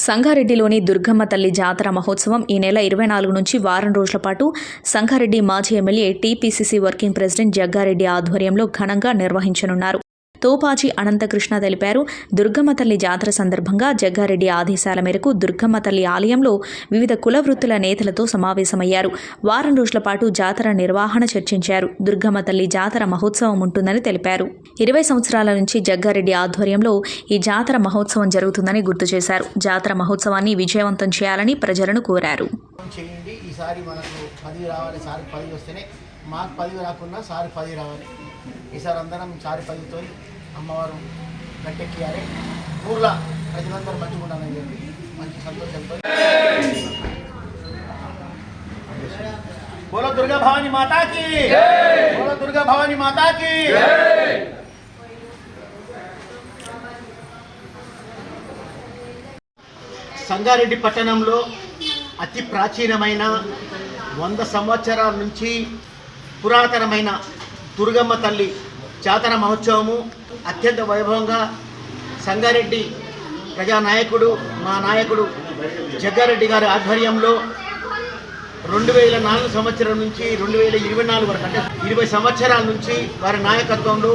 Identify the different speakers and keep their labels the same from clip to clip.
Speaker 1: సంగారెడ్డిలోని దుర్గమ్మ తల్లి జాతర మహోత్సవం ఈ నెల ఇరవై నాలుగు నుంచి వారం రోజుల పాటు సంగారెడ్డి మాజీ MLA TPCC working president Jaggareddy ఆధ్వర్యంలో ఘనంగా నిర్వహించనున్నారు. తోపాజీ అనంతకృష్ణ తెలిపారు. దుర్గమ్మ తల్లి జాతర సందర్భంగా జగ్గారెడ్డి ఆదేశాల మేరకు దుర్గమ్మ తల్లి ఆలయంలో వివిధ కుల వృత్తుల నేతలతో సమావేశమయ్యారు. వారం రోజుల పాటు జాతర నిర్వహణ చర్చించారు. దుర్గమ్మ తల్లి జాతర మహోత్సవం ఉంటుందని తెలిపారు. ఇరవై సంవత్సరాల నుంచి జగ్గారెడ్డి ఆధ్వర్యంలో ఈ జాతర మహోత్సవం జరుగుతుందని గుర్తు చేశారు. జాతర మహోత్సవాన్ని విజయవంతం చేయాలని ప్రజలను కోరారు.
Speaker 2: చేయండి. ఈసారి మనకు పది రావాలి. పది వస్తేనే మాకు పది రాకుండా సారి పది రావాలి. ఈసారి అందరం సారి పదితో అమ్మవారు గట్టెక్కియాలి. ఊర్లో ప్రజలందరూ మంచిగా ఉండాలని చెప్పి మంచి సంతోషంతో బోలో దుర్గా భవాని మాతాకి! బోలో దుర్గా భవాని మాతాకి! సంగారెడ్డి పట్టణంలో అతి ప్రాచీనమైన వంద సంవత్సరాల నుంచి పురాతనమైన దుర్గమ్మ తల్లి జాతర మహోత్సవము అత్యంత వైభవంగా సంగారెడ్డి ప్రజానాయకుడు మా నాయకుడు జగ్గారెడ్డి గారి ఆధ్వర్యంలో రెండు వేల నాలుగు సంవత్సరం నుంచి రెండు వేల ఇరవై నాలుగు వరకు అంటే ఇరవై సంవత్సరాల నుంచి వారి నాయకత్వంలో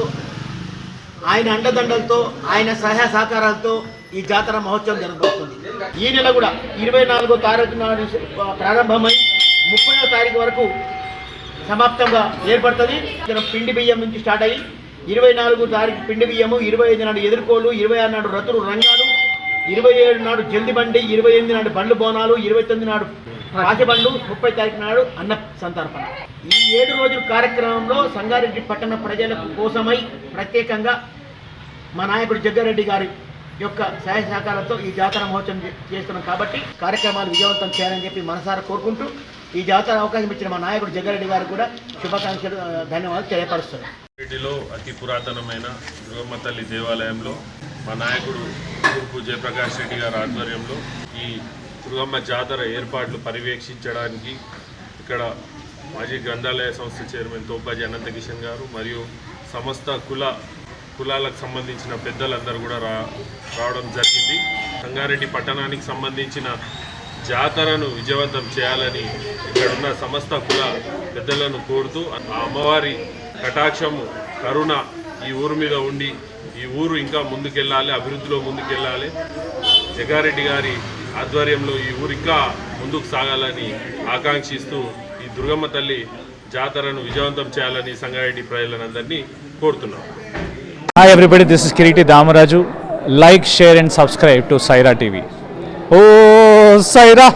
Speaker 2: ఆయన అండదండలతో ఆయన సహాయ సహకారాలతో ఈ జాతర మహోత్సవం జరగబోతుంది. ఈ నెల కూడా ఇరవై నాలుగో తారీఖు నాడు ప్రారంభమై ముప్పైవ తారీఖు వరకు సమాప్తంగా ఏర్పడుతుంది. పిండి బియ్యం నుంచి స్టార్ట్ అయ్యి ఇరవై నాలుగు తారీఖు పిండి బియ్యము ఇరవై ఐదు నాడు ఎదుర్కోలు ఇరవై ఆరు నాడు రతులు రంగాలు ఇరవై ఏడు నాడు జల్ది బండి ఇరవై ఎనిమిది నాడు బండ్లు బోనాలు ఇరవై తొమ్మిది నాడు రాజబండ్లు ముప్పై తారీఖు నాడు అన్న సంతర్పణ ఈ ఏడు రోజుల కార్యక్రమంలో సంగారెడ్డి పట్టణ ప్రజలకు కోసమై ప్రత్యేకంగా మా నాయకుడు జగ్గారెడ్డి గారి యొక్క సహాయ సహకారంతో ఈ జాతర మహోత్సవం చేస్తున్నాం కాబట్టి కార్యక్రమాలు విజయవంతం చేయాలని చెప్పి మనసారా కోరుకుంటూ ఈ జాతర అవకాశం ఇచ్చిన మా నాయకుడు జగ్గారెడ్డి గారు కూడా శుభాకాంక్షలు ధన్యవాదాలు తెలియపరుస్తున్నాం
Speaker 3: రెడ్డిలో అతి పురాతనమైన దుర్గమ్మ తల్లి దేవాలయంలో మా నాయకుడు తూర్పు జయప్రకాష్ రెడ్డి గారి ఆధ్వర్యంలో ఈ దుర్గమ్మ జాతర ఏర్పాట్లు పర్యవేక్షించడానికి ఇక్కడ మాజీ గ్రంథాలయ సంస్థ చైర్మన్ తోపాజీ అనంతకిషన్ గారు మరియు సమస్త కుల కులాలకు సంబంధించిన పెద్దలందరూ కూడా రా రావడం జరిగింది. సంగారెడ్డి పట్టణానికి సంబంధించిన జాతరను విజయవంతం చేయాలని ఇక్కడున్న సమస్త కుల పెద్దలను కోరుతూ ఆ అమ్మవారి కటాక్షము కరుణ ఈ ఊరు మీద ఉండి ఈ ఊరు ఇంకా ముందుకెళ్ళాలి అభివృద్ధిలో ముందుకెళ్ళాలి. జగారెడ్డి గారి ఆధ్వర్యంలో ఈ ఊరు ఇంకా ముందుకు సాగాలని ఆకాంక్షిస్తూ ఈ దుర్గమ్మ తల్లి జాతరను విజయవంతం చేయాలని సంగారెడ్డి ప్రజలందరినీ కోరుతున్నాం.
Speaker 4: Hi everybody this is Kireeti Damaraju like share and subscribe to Saira TV oh হোসাইরা